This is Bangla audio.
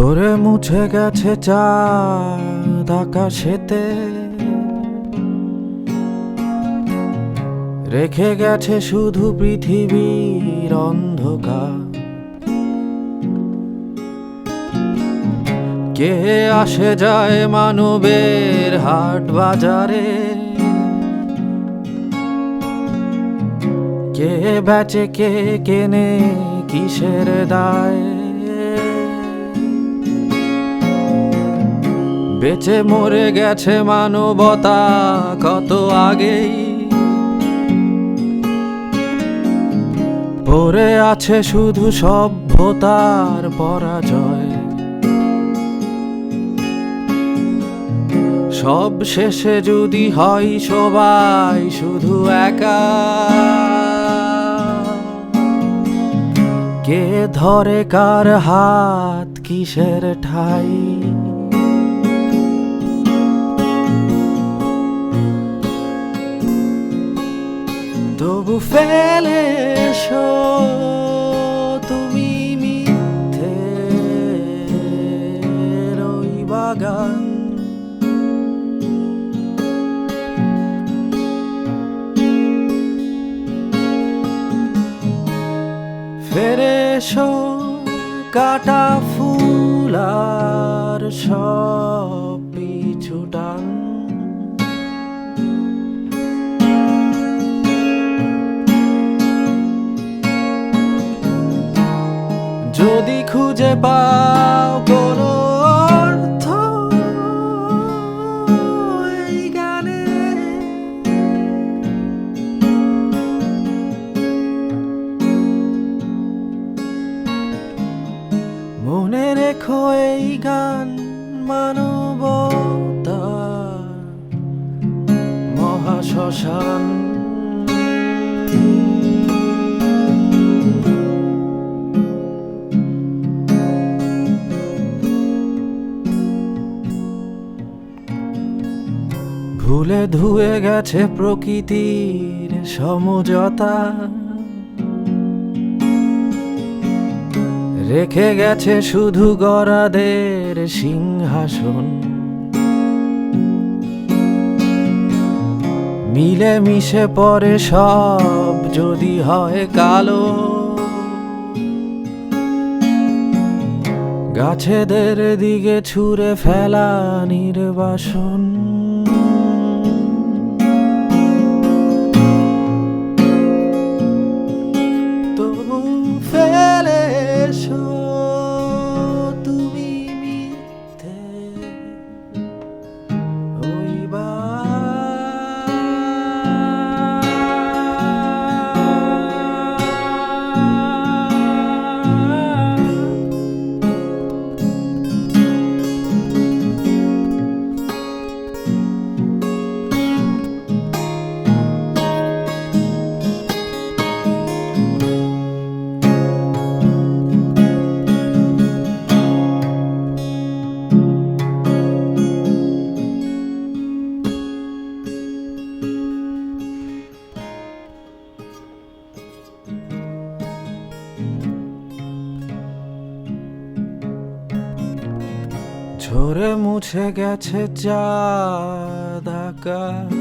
ঝরে মুছে গেছে চাঁদ আকাশেতে। রেখে গেছে শুধু পৃথিবীর অন্ধকার। কে আসে যায় মানবের হাট বাজারে? কে বেচে কে কেনে কিসের দায়? বেঁচে মরে গেছে মানবতা কত আগেই। পড়ে আছে শুধু সভ্যতার পরাজয়। সব শেষে যদি হয় সবাই শুধু একা। কে ধরে কার হাত কিসের ঠাই? তবু ফেলে তুমি মিথ্যে ওই বাগান। ফেরে কাটা ফুল আর সব যদি খুঁজে পাও কোনো অর্থ গানে। মনে রেখো এই গান মানবতা মহাশ্মশান। ভুলে ধুয়ে গেছে প্রকৃতির সমঝোতা। রেখে গেছে শুধু গরাদের সিংহাসন। মিলে মিশে পড়ে সব যদি হয় কালো। গাছেদের দিকে ছুঁড়ে ফেলা নির্বাসন। ঝরে মুছে গেছে চা আকাশ।